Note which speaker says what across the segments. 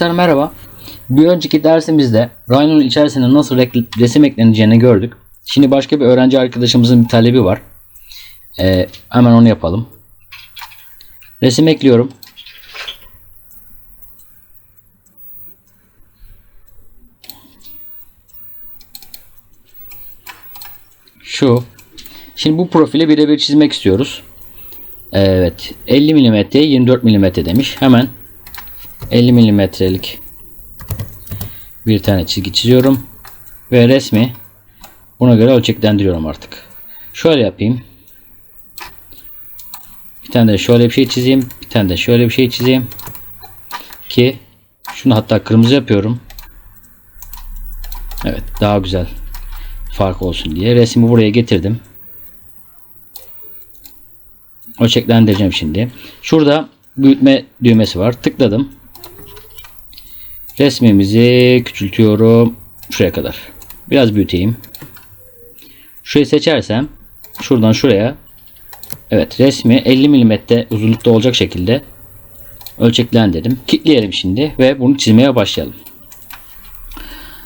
Speaker 1: Arkadaşlar merhaba. Bir önceki dersimizde Rhino'nun içerisine nasıl resim ekleneceğini gördük. Şimdi başka bir öğrenci arkadaşımızın bir talebi var. Ee, hemen onu yapalım. Resim ekliyorum. Şu. Şimdi bu profili birebir çizmek istiyoruz. Evet. 50 mm 24 mm demiş. Hemen 50 milimetrelik bir tane çizgi çiziyorum ve resmi buna göre ölçeklendiriyorum artık. Şöyle yapayım. Bir tane de şöyle bir şey çizeyim. Bir tane de şöyle bir şey çizeyim. Ki şunu hatta kırmızı yapıyorum. Evet daha güzel fark olsun diye resmi buraya getirdim. Ölçeklendireceğim şimdi. Şurada büyütme düğmesi var. Tıkladım. Resmimizi küçültüyorum. Şuraya kadar. Biraz büyüteyim. Şurayı seçersem şuradan şuraya Evet resmi 50 mm uzunlukta olacak şekilde ölçeklendirdim. Kilitleyelim şimdi ve bunu çizmeye başlayalım.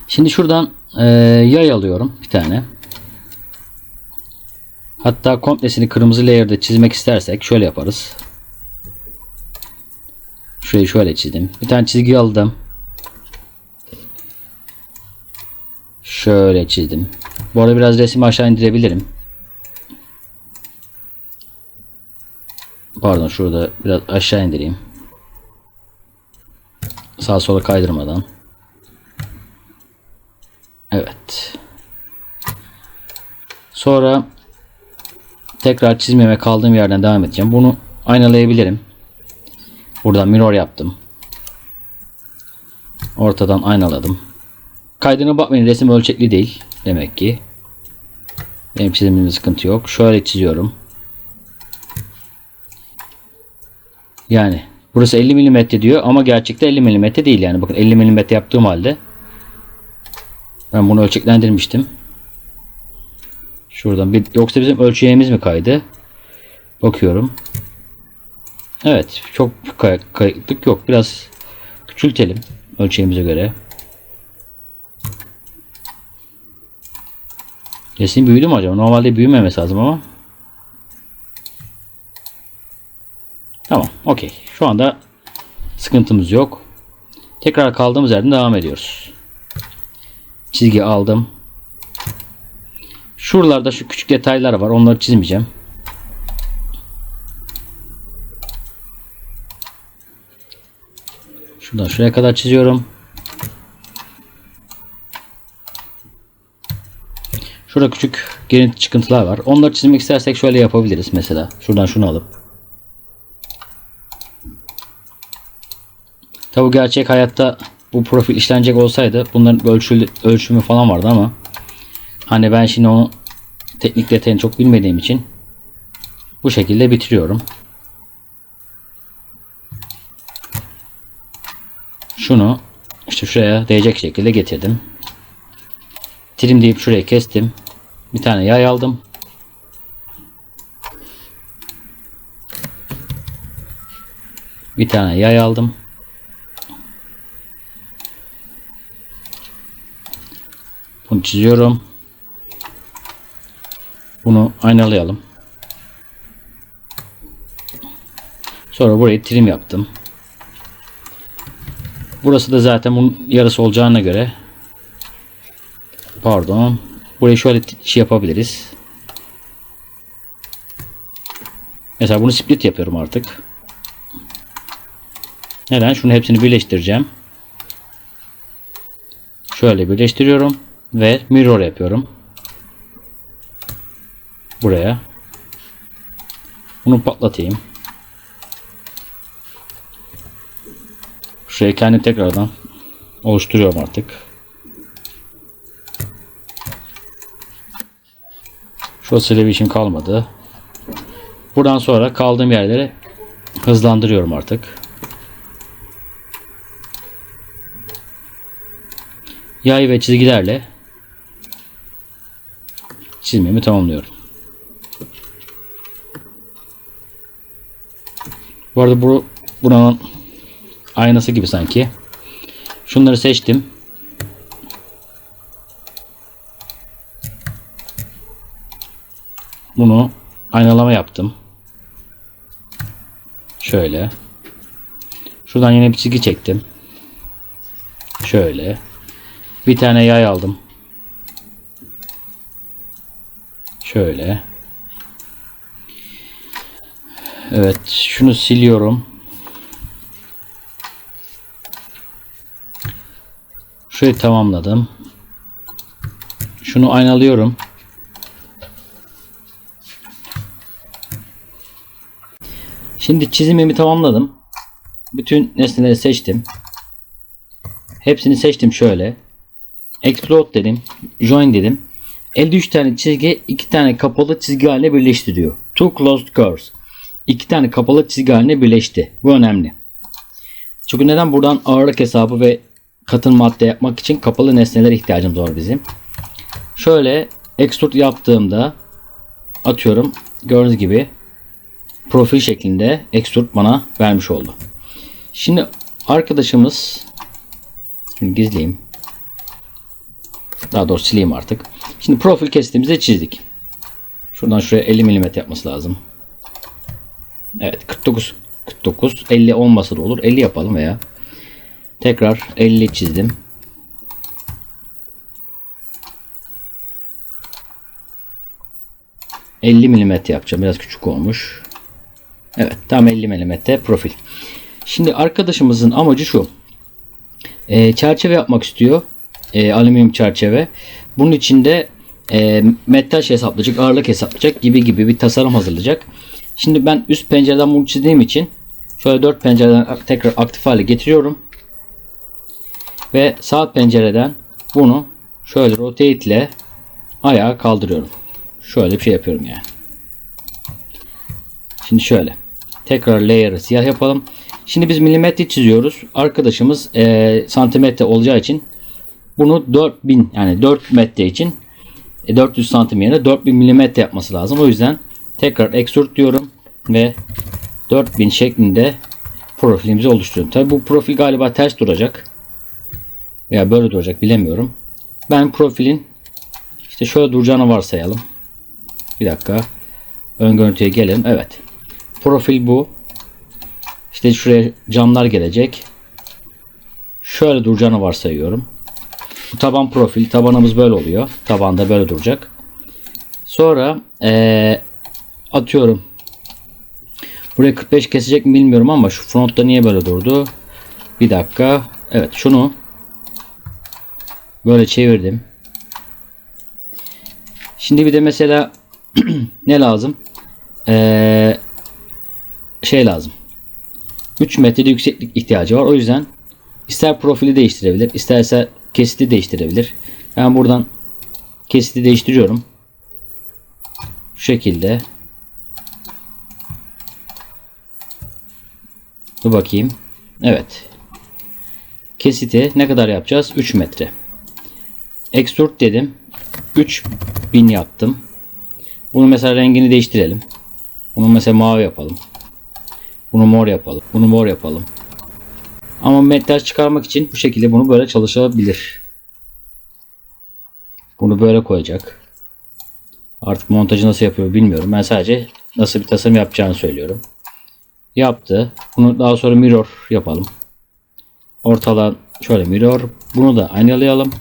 Speaker 1: Şimdi şuradan e, yay alıyorum bir tane. Hatta komplesini kırmızı layer'da çizmek istersek şöyle yaparız. Şurayı şöyle çizdim. Bir tane çizgi aldım. Şöyle çizdim. Bu arada biraz resmi aşağı indirebilirim. Pardon şurada biraz aşağı indireyim. Sağa sola kaydırmadan. Evet. Sonra tekrar çizmeme kaldığım yerden devam edeceğim. Bunu aynalayabilirim. Buradan mirror yaptım. Ortadan aynaladım. Kaydına bakmayın resim ölçekli değil. Demek ki. Benim çizimimde sıkıntı yok. Şöyle çiziyorum. Yani burası 50 mm diyor ama gerçekte 50 mm değil yani. Bakın 50 mm yaptığım halde ben bunu ölçeklendirmiştim. Şuradan bir yoksa bizim ölçeğimiz mi kaydı? Bakıyorum. Evet, çok kay kayıklık yok. Biraz küçültelim ölçeğimize göre. Resim büyüdü mü acaba? Normalde büyümemesi lazım ama. Tamam. Okey. Şu anda sıkıntımız yok. Tekrar kaldığımız yerden devam ediyoruz. Çizgi aldım. Şuralarda şu küçük detaylar var. Onları çizmeyeceğim. Şuradan şuraya kadar çiziyorum. Şurada küçük girinti çıkıntılar var. Onları çizmek istersek şöyle yapabiliriz mesela. Şuradan şunu alıp. Tabi gerçek hayatta bu profil işlenecek olsaydı bunların ölçülü, ölçümü falan vardı ama hani ben şimdi onu teknik detayını çok bilmediğim için bu şekilde bitiriyorum. Şunu işte şuraya değecek şekilde getirdim. Trim deyip şuraya kestim. Bir tane yay aldım. Bir tane yay aldım. Bunu çiziyorum. Bunu aynalayalım. Sonra burayı trim yaptım. Burası da zaten bunun yarısı olacağına göre pardon burayı şöyle şey yapabiliriz. Mesela bunu split yapıyorum artık. Neden? Şunu hepsini birleştireceğim. Şöyle birleştiriyorum ve mirror yapıyorum. Buraya. Bunu patlatayım. Şurayı kendim tekrardan oluşturuyorum artık. Şurasıyla bir işim kalmadı. Buradan sonra kaldığım yerleri hızlandırıyorum artık. Yay ve çizgilerle çizmemi tamamlıyorum. Bu arada bu buranın aynası gibi sanki. Şunları seçtim. Bunu aynalama yaptım. Şöyle. Şuradan yine bir çizgi çektim. Şöyle. Bir tane yay aldım. Şöyle. Evet, şunu siliyorum. Şurayı tamamladım. Şunu aynalıyorum. Şimdi çizimimi tamamladım. Bütün nesneleri seçtim. Hepsini seçtim şöyle. Explode dedim. Join dedim. Elde 3 tane çizgi 2 tane kapalı çizgi haline birleşti. Two closed curves. 2 tane kapalı çizgi haline birleşti. Bu önemli. Çünkü neden buradan ağırlık hesabı ve katın madde yapmak için kapalı nesneler ihtiyacımız var bizim. Şöyle extrude yaptığımda atıyorum gördüğünüz gibi profil şeklinde extrude bana vermiş oldu. Şimdi arkadaşımız şimdi gizleyeyim. Daha doğrusu sileyim artık. Şimdi profil kestiğimizde çizdik. Şuradan şuraya 50 mm yapması lazım. Evet 49 49 50 olmasa da olur. 50 yapalım veya tekrar 50 çizdim. ...50 mm yapacağım. Biraz küçük olmuş. Evet tam 50 mm profil. Şimdi arkadaşımızın amacı şu. E, çerçeve yapmak istiyor. E, alüminyum çerçeve. Bunun içinde e, metal şey hesaplayacak, ağırlık hesaplayacak gibi gibi bir tasarım hazırlayacak. Şimdi ben üst pencereden bunu çizdiğim için şöyle dört pencereden tekrar aktif hale getiriyorum. Ve sağ pencereden bunu şöyle rotate ile ayağa kaldırıyorum. Şöyle bir şey yapıyorum yani. Şimdi şöyle. Tekrar layer'ı siyah yapalım. Şimdi biz milimetre çiziyoruz. Arkadaşımız e, santimetre olacağı için bunu 4000 yani 4 metre için e, 400 santim yerine 4000 milimetre yapması lazım. O yüzden tekrar extrude diyorum ve 4000 şeklinde profilimizi oluşturuyorum. Tabi bu profil galiba ters duracak. Veya böyle duracak bilemiyorum. Ben profilin işte şöyle duracağını varsayalım. Bir dakika. Ön görüntüye gelelim. Evet. Profil bu. İşte şuraya camlar gelecek. Şöyle duracağını varsayıyorum. Bu taban profil. Tabanımız böyle oluyor. Tabanda böyle duracak. Sonra ee, atıyorum. Buraya 45 kesecek mi bilmiyorum ama şu frontta niye böyle durdu? Bir dakika. Evet şunu böyle çevirdim. Şimdi bir de mesela ne lazım? Ee, şey lazım. 3 metrede yükseklik ihtiyacı var. O yüzden ister profili değiştirebilir, isterse kesiti değiştirebilir. Ben buradan kesiti değiştiriyorum. Şu şekilde. Dur bakayım. Evet. Kesiti ne kadar yapacağız? 3 metre. Extrude dedim. 3000 yaptım. Bunu mesela rengini değiştirelim. Bunu mesela mavi yapalım. Bunu mor yapalım. Bunu mor yapalım. Ama metraj çıkarmak için bu şekilde bunu böyle çalışabilir. Bunu böyle koyacak. Artık montajı nasıl yapıyor bilmiyorum. Ben sadece nasıl bir tasarım yapacağını söylüyorum. Yaptı. Bunu daha sonra mirror yapalım. Ortadan şöyle mirror. Bunu da aynalayalım.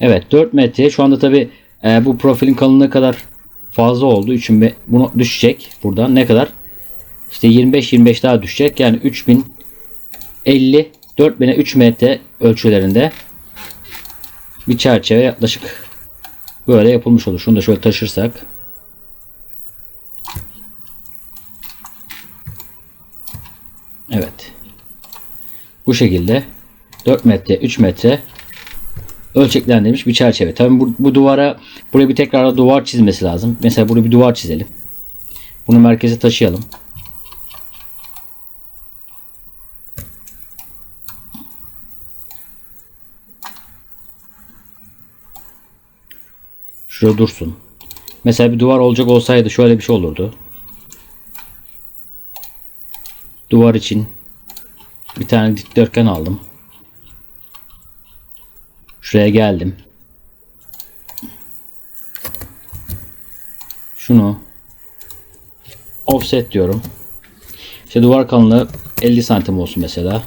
Speaker 1: Evet 4 metre. Şu anda tabi e, bu profilin kalınlığı kadar fazla olduğu için bunu düşecek buradan. Ne kadar? İşte 25-25 daha düşecek. Yani 3050 4000'e 3 metre ölçülerinde bir çerçeve yaklaşık böyle yapılmış olur. Şunu da şöyle taşırsak. Evet. Bu şekilde 4 metre 3 metre ölçeklendirilmiş bir çerçeve. Tabii bu, bu duvara buraya bir tekrar duvar çizmesi lazım. Mesela buraya bir duvar çizelim. Bunu merkeze taşıyalım. Şurada dursun. Mesela bir duvar olacak olsaydı şöyle bir şey olurdu. Duvar için bir tane dikdörtgen aldım. Şuraya geldim. Şunu offset diyorum. İşte duvar kalınlığı 50 santim olsun mesela.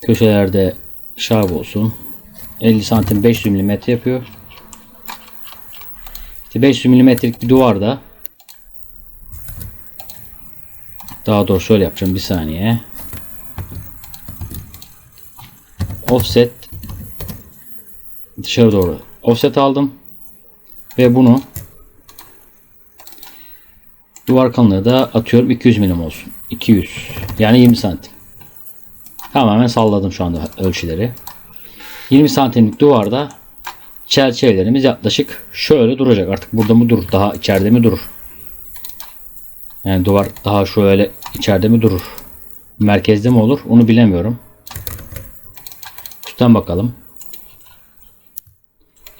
Speaker 1: Köşelerde şarp olsun. 50 santim 500 mm yapıyor. İşte 500 mm'lik bir duvarda daha doğrusu şöyle yapacağım bir saniye. Offset dışarı doğru offset aldım ve bunu duvar kalınlığı da atıyorum 200 milim olsun. 200 yani 20 santim. Tamamen salladım şu anda ölçüleri. 20 santimlik duvarda çerçevelerimiz yaklaşık şöyle duracak. Artık burada mı durur? Daha içeride mi durur? Yani duvar daha şöyle içeride mi durur? Merkezde mi olur? Onu bilemiyorum. Üstten bakalım.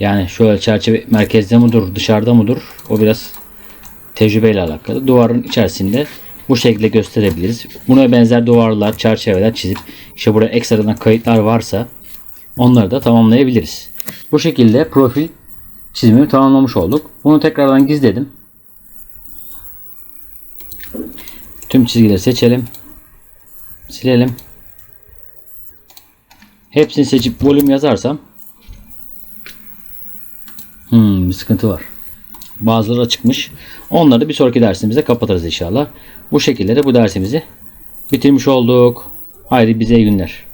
Speaker 1: Yani şöyle çerçeve merkezde mi durur? Dışarıda mı durur? O biraz tecrübeyle alakalı. Duvarın içerisinde bu şekilde gösterebiliriz. Buna benzer duvarlar, çerçeveler çizip işte burada ekstradan kayıtlar varsa onları da tamamlayabiliriz. Bu şekilde profil çizimimi tamamlamış olduk. Bunu tekrardan gizledim. Tüm çizgileri seçelim. Silelim. Hepsini seçip volüm yazarsam hmm, bir sıkıntı var. Bazıları açıkmış. Onları bir sonraki dersimizde kapatırız inşallah. Bu şekilde de bu dersimizi bitirmiş olduk. Haydi bize iyi günler.